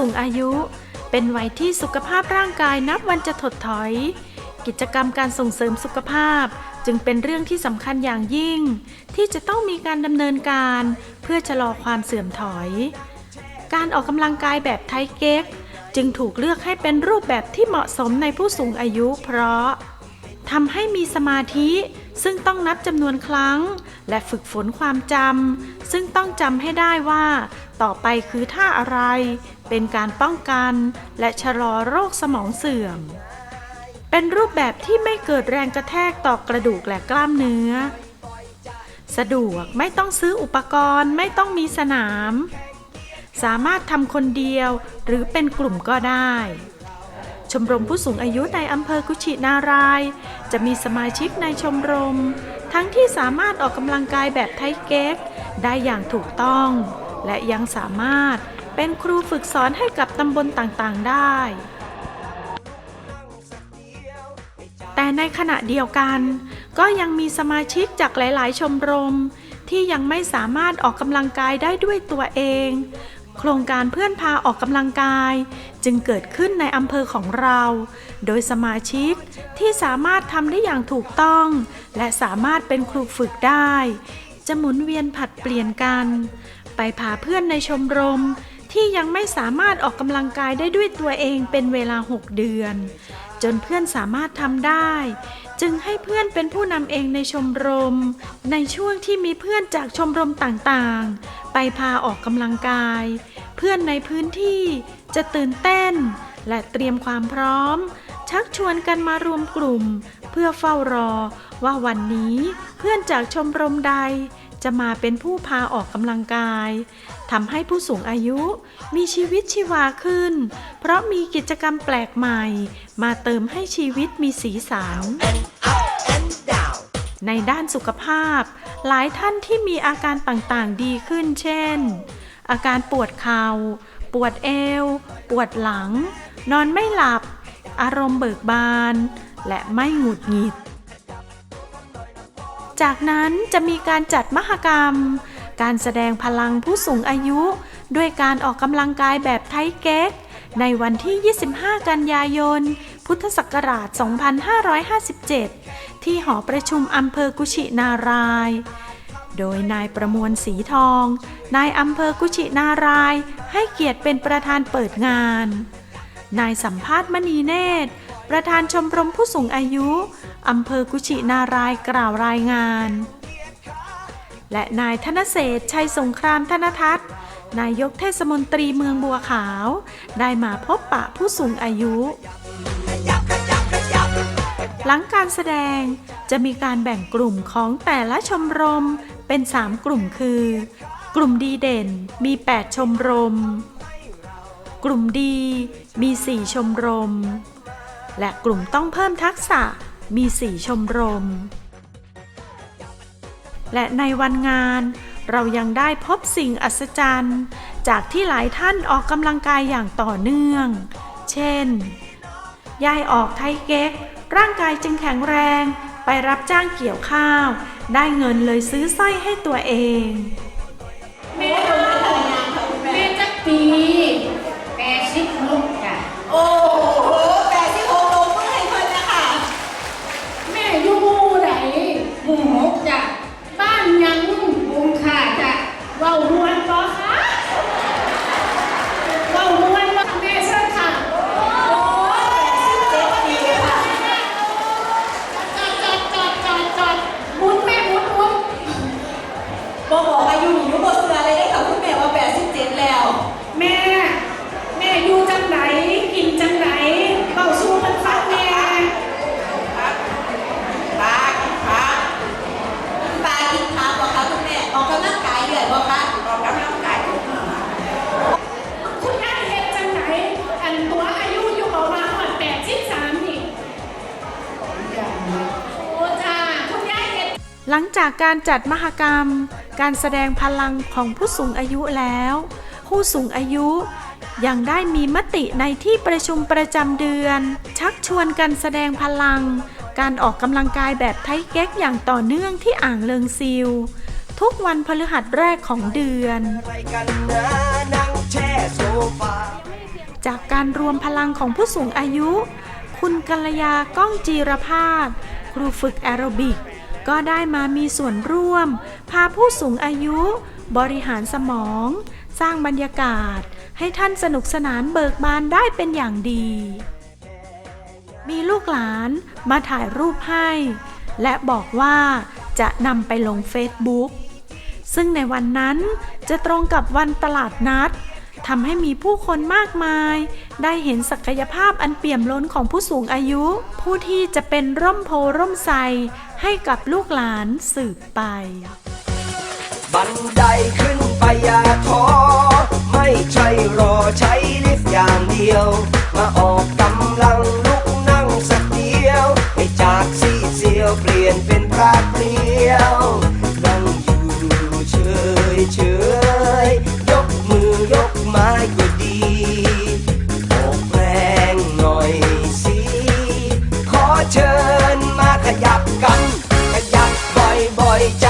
สูงอายุ เป็นวัยที่สุขภาพร่างกายนับวันจะถดถอย กิจกรรมการส่งเสริมสุขภาพ จึงเป็นเรื่องที่สำคัญอย่างยิ่ง ที่จะต้องมีการดำเนินการ เพื่อชะลอความเสื่อมถอย การออกกำลังกายแบบไทเก๊ก จึงถูกเลือกให้เป็นรูปแบบที่เหมาะสมในผู้สูงอายุ เพราะ ทำให้มีสมาธิ ซึ่งต้องนับจำนวนครั้ง และฝึกฝนความจำซึ่งต้องจำให้ได้ว่า ต่อไปคือท่าอะไร เป็นการป้องกัน และชะลอโรคสมองเสื่อม เป็นรูปแบบที่ไม่เกิดแรงกระแทกต่อกระดูกและกล้ามเนื้อ สะดวกไม่ต้องซื้ออุปกรณ์ไม่ต้องมีสนาม สามารถทำคนเดียวหรือเป็นกลุ่มก็ได้ ชมรมผู้สูงอายุในอำเภอกุชินาราย จะมีสมาชิกในชมรม ทั้งที่สามารถออกกำลังกายแบบไทเก๊กได้อย่างถูกต้อง และยังสามารถเป็นครูฝึกสอนให้กับตำบลต่างๆได้ แต่ในขณะเดียวกัน ก็ยังมีสมาชิกจากหลาย ๆ ชมรมที่ยังไม่สามารถออกกำลังกายได้ด้วยตัวเอง โครงการเพื่อนพาออกกำลังกาย จึงเกิดขึ้นในอำเภอของเรา โดยสมาชิกที่สามารถทำได้อย่างถูกต้อง และสามารถเป็นครูฝึกได้ จะหมุนเวียนผัดเปลี่ยนกัน ไปพาเพื่อนในชมรมที่ยังไม่สามารถออกกำลังกายได้ด้วยตัวเองเป็นเวลา 6 เดือน จนเพื่อนสามารถทำได้ จึงให้เพื่อนเป็นผู้นำเองในชมรม ในช่วงที่มีเพื่อนจากชมรมต่างๆ ไปพาออกกำลังกาย เพื่อนในพื้นที่จะตื่นเต้น และเตรียมความพร้อม ชักชวนกันมารวมกลุ่ม เพื่อเฝ้ารอว่าวันนี้เพื่อนจากชมรมใดจะมาเป็นผู้พาออกกำลังกายทำให้ผู้สูงอายุมีชีวิตชีวาขึ้น เพราะมีกิจกรรมแปลกใหม่ มาเติมให้ชีวิตมีสีสัน ในด้านสุขภาพ หลายท่านที่มีอาการต่างๆดีขึ้น เช่น อาการปวดเข่า ปวดเอว ปวดหลัง นอนไม่หลับ อารมณ์เบิกบาน และไม่หงุดหงิด จากนั้นจะมีการจัดมหกรรม การแสดงพลังผู้สูงอายุ ด้วยการออกกำลังกายแบบไทเก๊ก ในวันที่ 25 กันยายน พุทธศักราช 2557 ที่หอประชุมอำเภอกุชินาราย โดยนายประมวลสีทอง นายอำเภอกุชินาราย ให้เกียรติเป็นประธานเปิดงาน นายสัมภาษณ์มณีเนตร ประธานชมรมผู้สูงอายุอำเภอกุชินารายกล่าวรายงาน และนายธนเศษชัยสงครามธนทัศน์ นายกเทศมนตรีเมืองบัวขาว ได้มาพบปะผู้สูงอายุ หลังการแสดงจะมีการแบ่งกลุ่มของแต่ละชมรมเป็น 3 กลุ่มคือ กลุ่มดีเด่นมี 8 ชมรม กลุ่มดีมี 4 ชมรม และกลุ่มต้องเพิ่มทักษะมี 4 ชมรม และในวันงาน เรายังได้พบสิ่งอัศจรรย์ จากที่หลายท่านออกกำลังกายอย่างต่อเนื่อง เช่น ยายออกไทยเก๊ก ร่างกายจึงแข็งแรง ไปรับจ้างเกี่ยวข้าว ได้เงินเลยซื้อสร้อยให้ตัวเองแม่แม่จักปีแปดสิบหกจ้ะโอ้โหแปดสิบหกโลเพื่อให้เพิ่นนะคะแม่อยู่หมู่ไหนหมู่หกจ้ะบ้านยังบุงค่ะจ้ะเว้ามวนบ่คะเว้ามวนบ่แม่เชิญค่ะ โอ้ยแปดสิบเจ็ดปีค่ะ จอดจอดจอดจอดจอดหมุนแม่หมุนหมุน บอกบอกอายุหนูบนเสือเลยได้ค่ะคุณแม่ว่าแปดสิบเจ็ดแล้ว แม่ แม่อยู่จังไหนกินจังไหนเบ้าสู้มันฟังแม่ ปากินพักปากินพักบอกคะคุณแม่ออกกำลังกายเดือดบอกคะออกกำลังกายทุกมื้อ คุณยายเฮ็ดจังไหน อันตัวอายุอยู่ประมาณหอดแปดสิบสามนี่โอ้จ้าคุณยายเฮ็ด หลั งจากการจัดมหกรรม การแสดงพลังของผู้สูงอายุแล้ว ผู้สูงอายุยังได้มีมติในที่ประชุมประจำเดือน ชักชวนกันแสดงพลัง การออกกำลังกายแบบไทเก๊กอย่างต่อเนื่องที่อ่างเลิงซิลทุกวันพฤหัสแรกของเดือน จากการรวมพลังของผู้สูงอายุ คุณกัลยาก้องจีรพาสครูฝึกแอโรบิก ก็ได้มามีส่วนร่วม พาผู้สูงอายุ บริหารสมอง สร้างบรรยากาศ ให้ท่านสนุกสนานเบิกบานได้เป็นอย่างดี มีลูกหลานมาถ่ายรูปให้ และบอกว่าจะนำไปลงเฟซบุ๊กซึ่งในวันนั้นจะตรงกับวันตลาดนัดทำให้มีผู้คนมากมาย ได้เห็นศักยภาพอันเปี่ยมล้นของผู้สูงอายุ ผู้ที่จะเป็นร่มโพร่มไทรให้กับลูกหลานสืบไป บันไดขึ้นไปอย่าท้อไม่ใช่รอใช้ลิฟต์อย่างเดียว มาออกกำลังลุกนั่งสักเดียว ให้จากซีเซียวเปลี่ยนเป็นพระเปลี่ยวนั่งอยู่เฉยเฉย เชิญมาขยับกัน ขยับบ่อยๆจะ